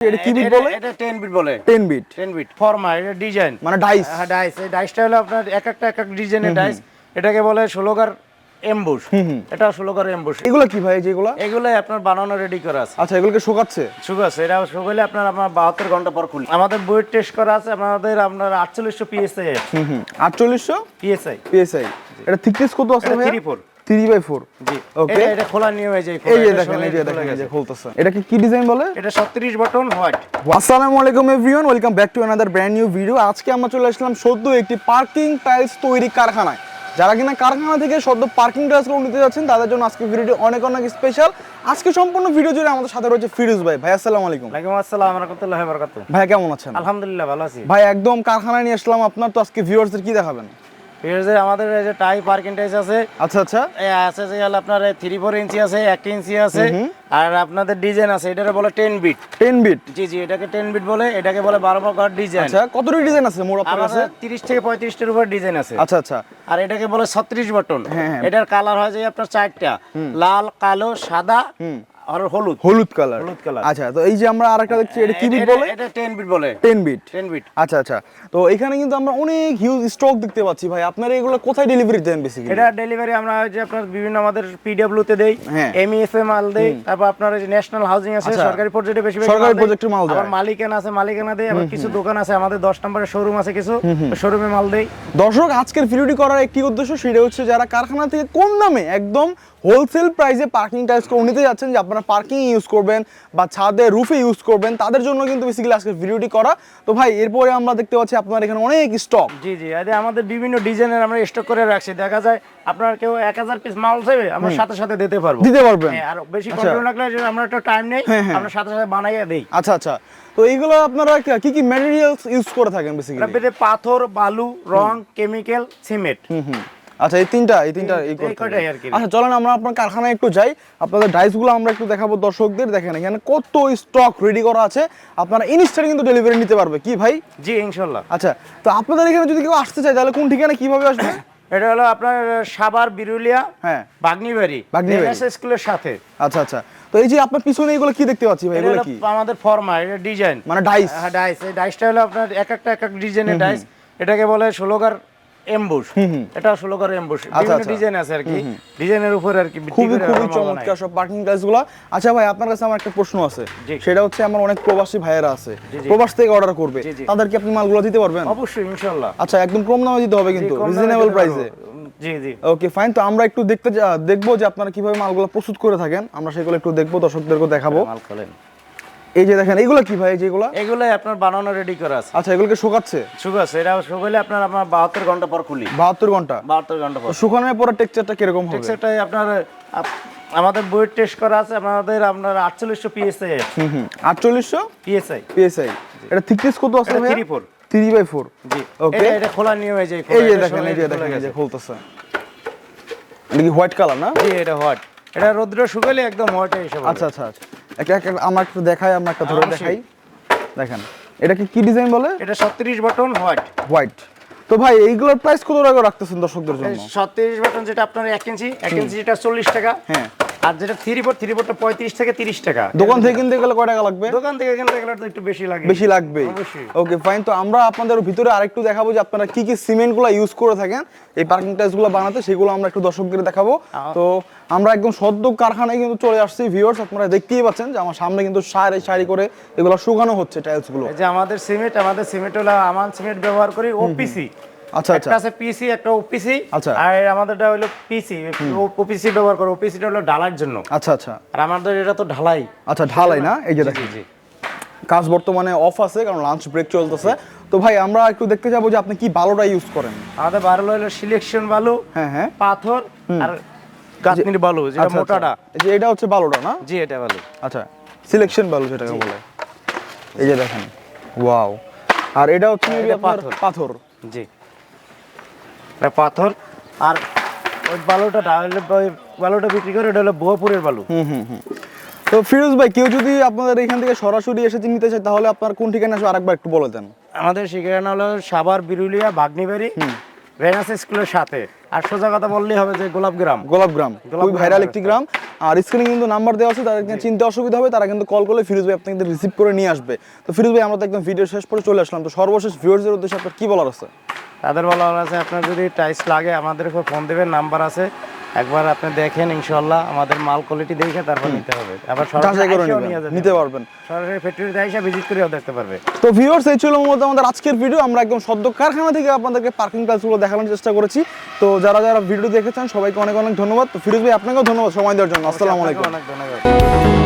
এটা কি বিট বলে? এটা 10 বিট বলে। 10 বিট 10 বিট ফর্মা এটা ডিজাইন মানে ডাইস হ্যাঁ ডাইস এই ডাইসটা হলো আপনার এক একটা এক এক ডিজাইনের ডাইস এটাকে বলে ষোলোকার এমবুশ এটা ষোলোকার এমবুশ এগুলো কি ভাই যেগুলো এগুলো? আপনার বানানো রেডি করা আছে। আচ্ছা এগুলোকে শোকাচ্ছে? শুভ আছে এটা শুকাইলে আপনার আপনার বাহাত্তর ঘণ্টা পর খুলি। আমাদের বইয়ের টেস্ট করা আছে আমাদের আপনার আটচল্লিশশো পিএসআই হুম হুম। আটচল্লিশশো পিএসআই পিএসআই এটা থিকনেস কত আছে ভাই থ্রি ফোর বাই ফোর। জি। ওকে এটা এটা খোলা নিয়ম এই যে এই যে দেখেন এই যে দেখেন এই যে খুলতেছে। এটাকে কি ডিজাইন বলে? এটা ছত্রিশ বটন হোয়াইট আসসালামু আলাইকুম everyone welcome back to another brand new video আজকে আমরা চলে আসলাম সদ্য একটি পার্কিং টাইলস তৈরি কারখানায়। যারা কিনা কারখানা থেকে সদ্য পার্কিং নিতে যাচ্ছেন তাদের জন্য আজকে ভিডিওটি অনেক অনেক স্পেশাল আজকে সম্পূর্ণ ভিডিও জুড়ে আমাদের সাথে রয়েছে ফিরোজ ভাই। ভাই আসসালামু আলাইকুম। ওয়ালাইকুম আসসালাম রহমতুল্লাহ ভাই কেমন আছেন? আলহামদুলিল্লাহ ভালো আছি। ভাই একদম কারখানায় নিয়ে আসলাম আপনার। তো আজকে ভিউয়ার্সদের কি দেখাবেন? ঠিক আমাদের এই যে টাই পার্কিং টাইস আছে। আচ্ছা আচ্ছা। আছে যে হলো আপনার থ্রি ফোর ইঞ্চি আছে এক ইঞ্চি আছে আর আপনাদের ডিজাইন আছে এটাকে বলে টেন বিট টেন বিট জি জি এটাকে টেন বিট বলে এটাকে বলে বারো প্রকার ডিজাইন আচ্ছা কতটি ডিজাইন আছে মোট আপনার কাছে? আমাদের তিরিশ থেকে পঁয়ত্রিশটার উপর ডিজাইন আছে। আচ্ছা আচ্ছা। আর এটাকে বলে ছত্রিশ বটন হ্যাঁ, হ্যাঁ। এটার কালার হয় যে আপনার চারটা। লাল কালো সাদা। আর হলুদ। হলুদ কালার হলুদ colour। আচ্ছা তো এই যে আমরা আরেকটা দেখছি এটা কি বিট বলে? এটা টেন বিট বলে। টেন বিট টেন বিট আচ্ছা আচ্ছা। তো এখানে কিন্তু আমরা অনেক হিউজ স্টক দেখতে পাচ্ছি ভাই। আপনারা এগুলো কোথায় ডেলিভারি দেন বেসিক্যালি এটা ডেলিভারি আমরা যে আপনার বিভিন্ন আমাদের পিডব্লিউ তে দেই হ্যাঁ। এ মাল দেই তারপর আপনার যে ন্যাশনাল হাউজিং আছে আচ্ছা। সরকারি প্রজেক্টে বেশি সরকারি এ মাল দেয়। আবার মালিকানা আছে মালিকানা দেই আবার কিছু দোকান আছে আমাদের 10 নম্বরের শোরুম আছে কিছু শোরুমে মাল দেই। দর্শক আজকের ভিডিওটি করার একটি উদ্দেশ্য সেটা হচ্ছে যারা কারখানা থেকে কম দামে একদম হোলসেল প্রাইসে পার্কিং টাইলস করে নিতে যাচ্ছেন যে আপনারা পার্কিং ইউজ করবেন বা ছাদে রুফে ইউজ করবেন তাদের জন্য কিন্তু বেসিক্যালি আজকের ভিডিওটি করা। তো ভাই এরপরে আমরা দেখতে পাচ্ছি আপনার এখানে অনেক স্টক জি জি আরে আমাদের বিভিন্ন ডিজাইনের আমরা স্টক করে রাখছি। দেখা যায় আপনার কেউ 1000 পিস মাল চাইবে আমরা সাথে সাথে দিতে পারব। দিতে পারবেন। হ্যাঁ, আর বেশি আচ্ছা। কন্ট্রোল রাখলে আমরা একটা টাইম নেই হ্যাঁ, হ্যাঁ। আমরা সাথে সাথে বানাইয়া দেই। আচ্ছা আচ্ছা। তো এইগুলো আপনারা কি কি ম্যাটেরিয়ালস ইউজ করে থাকেন বেসিক্যালি পাথর বালু রং কেমিক্যাল সিমেন্ট হুম হুম। আচ্ছা এই তিনটা এই তিনটা এই। আর কি। আচ্ছা চলেন আমরা আপনার কারখানায় একটু যাই। আপনাদের ডাইসগুলো আমরা একটু দেখাবো দর্শকদের। দেখেন এখানে কত স্টক রেডি করা আছে। আপনারা ইনস্ট্যান্ট কিন্তু ডেলিভারি নিতে পারবে। কি ভাই? জি ইনশাল্লাহ আচ্ছা তো আপনাদের এখানে যদি কেউ আসতে চায় তাহলে কোন ঠিকানা কীভাবে আসবে? এটা হলো আপনার সাবার বিরুলিয়া হ্যাঁ। বাগনিবাড়ি। বাগনিবাড়ি। স্কুলের সাথে। আচ্ছা আচ্ছা। তো এই যে আপনার পিছনে এগুলো কি দেখতে পাচ্ছি ভাই? এগুলো কি? আমাদের ফর্মা এটা ডিজাইন মানে ডাইস হ্যাঁ ডাইস এই ডাইসটা হলো আপনার এক একটা এক এক ডিজাইনের ডাইস এটাকে বলে ষোলোকার এমবুশ এটা ষোলোকার এমবুশ বিভিন্ন আচ্ছা। ডিজাইন আছে আর কি। ডিজাইনের উপর আর কি খুবই খুবই। চমৎকার সব আচ্ছা ভাই আপনার কাছে আমার একটা প্রশ্ন আছে। সেটা হচ্ছে আমার অনেক প্রবাসী ভাইয়েরা আছে। প্রবাস থেকে অর্ডার করবে। তাদেরকে আপনি মালগুলো দিতে পারবেন? অবশ্যই ইনশাল্লাহ আচ্ছা একদম কম দামে দিতে হবে কিন্তু। রিজনেবল প্রাইসে জি জি। ওকে ফাইন তো আমরা একটু দেখতে দেখব যে আপনারা কীভাবে মালগুলো প্রস্তুত করে থাকেন। আমরা সেগুলো একটু দেখব দর্শকদেরকে দেখাবো। মাল এই যে দেখেন এগুলো কি ভাই যেগুলো এগুলো? আপনার বানানো রেডি করা আছে। আচ্ছা এগুলোকে শুকাচ্ছে? শুভ আছে এটা শুকাইলে আপনার আপনার বাহাত্তর ঘণ্টা পর খুলি। বাহাত্তর ঘণ্টা? বাহাত্তর ঘণ্টা পর। শুকানোর পরে টেক্সচারটা কীরকম হবে? সেটাই আপনার আমাদের বইয়ের টেস্ট করা আছে আমাদের আপনার আটচল্লিশশো পিএসআই হুম হুম আটচল্লিশশো পিএসআই পিএসআই এটা থিকনেস কত আছে ভাই three four three by four G. Okay. এটা এটা খোলা নিয়ম এই যে এই যে দেখেন এই যে দেখেন এই যে খুলতেছে। এটা কি হোয়াইট কালার না? জি এটা হোয়াইট এটা রৌদ্র শুকালে একদম হোয়াইট এসে আচ্ছা আচ্ছা আচ্ছা। একটা আমরা একটু দেখাই আমার একটা ধরে দেখাই। দেখেন এটা কি কি ডিজাইন বলে? এটা ছত্রিশ বাটন হোয়াইট হোয়াইট তো ভাই এইগুলোর প্রাইস কত টাকা রাখতেছেন দর্শকদের জন্য? ছত্রিশ বাটন যেটা আপনার এক ইঞ্চি এক ইঞ্চি যেটা চল্লিশ টাকা। হ্যাঁ। আর যেটা থ্রি ফোর থ্রি ফোরটা পঁয়ত্রিশ থেকে তিরিশ টাকা। দোকান থেকে কিনতে গেলে কয় টাকা লাগবে? দোকান থেকে কিনতে গেলে একটু বেশি লাগে। বেশি লাগবে। ওকে ফাইন তো আমরা আপনাদের ভিতরে আরেকটু দেখাবো যে আপনারা কি কি সিমেন্টগুলো ইউজ করে থাকেন। এই পার্কিং টাইলসগুলো বানাতে সেগুলো আমরা একটু দর্শকদের দেখাবো। তো আমরা একদম সদ্য কারখানায় কিন্তু চলে আসছি ভিউয়ার্স আপনারা দেখতেই পাচ্ছেন যে আমার সামনে কিন্তু সারি সারি করে এগুলো শুকানো হচ্ছে টাইলসগুলো। এই যে আমাদের সিমেন্ট আমাদের সিমেন্ট হলো আমান সিমেন্ট ব্যবহার করি ওপিসি আচ্ছা একটা আচ্ছা। আছে পিসি একটা ওপিসি আচ্ছা। আর আমাদেরটা হলো পিসি ওপিসি ব্যবহার করো ওপিসিটা হলো ঢালাইয়ের জন্য। আচ্ছা আচ্ছা। আর আমাদের এটা তো ঢালাই। আচ্ছা ঢালাই না? এই যে জি দেখেন। জি। কাজ বর্তমানে অফ আছে কারণ লাঞ্চ ব্রেক চলতেছে। তো ভাই আমরা একটু দেখতে যাব যে আপনি কি বালোটা ইউজ করেন। আমাদের বারো হলো সিলেকশন বালু হ্যাঁ হ্যাঁ। পাথর আর গাঁথনির বালু যেটা আচ্ছা, আচ্ছা। মোটাটা। এই যে এটা হচ্ছে বালোটা না? জি এটা বালু। আচ্ছা সিলেকশন বালু যেটাকে বলে। এই যে দেখেন। ওয়াও আর এটা হচ্ছে আপনার পাথর। পাথর। জি। এটা পাথর। আর ওই বালুটা ওই বালুটা বিক্রি করে ওটা হলো বোয়াপুরের বালু। হুম হুম হুম। তো ফিরোজ ভাই কেউ যদি আপনাদের এখান থেকে সরাসরি এসে নিতে চায় তাহলে আপনার কোন ঠিকানা আসবে? আরেকবার একটু বলে দেন। আমাদের ঠিকানা হলো সাবার বিরুলিয়া বাগনিবাড়ি ভেনাস স্কুলের সাথে। আর সোজা কথা বললেই হবে যে গোলাপ গ্রাম। গোলাপ গ্রাম গোলাপ খুবই ভাইরাল একটি গ্রাম। আর স্ক্রিনে কিন্তু নাম্বার দেওয়া আছে তাদের চিনতে অসুবিধা হবে তারা কিন্তু কল করলে ফিরোজ ভাই আপনাকে রিসিভ করে নিয়ে আসবে। তো ফিরোজ ভাই আমরা তো একদম ভিডিও শেষ করে চলে আসলাম। তো সর্বশেষ ভিউয়ার্সদের উদ্দেশ্যে আপনার কি বলার আছে? তাদের বলা আছে আপনার যদি টাইস লাগে আমাদের ফোন দেবেন নাম্বার আছে। একবার আপনি দেখেন ইনশাল্লাহ আমাদের মাল কোয়ালিটি দেখে তারপর নিতে হবে। আবার সরাসরি করে নিতে পারবেন। সরাসরি ফ্যাক্টরিতে এসে ভিজিট করেও দেখতে পারবে। তো ভিউয়ার্স এই ছিল মূলত আমাদের আজকের ভিডিও আমরা একদম সদ্য কারখানা থেকে আপনাদেরকে পার্কিং প্লেসগুলো দেখানোর চেষ্টা করেছি। তো যারা যারা ভিডিও দেখেছেন সবাইকে অনেক অনেক ধন্যবাদ। তো ফিরোজ ভাই আপনাকেও ধন্যবাদ সময় দেওয়ার জন্য। আসসালামু আলাইকুম। অনেক ধন্যবাদ।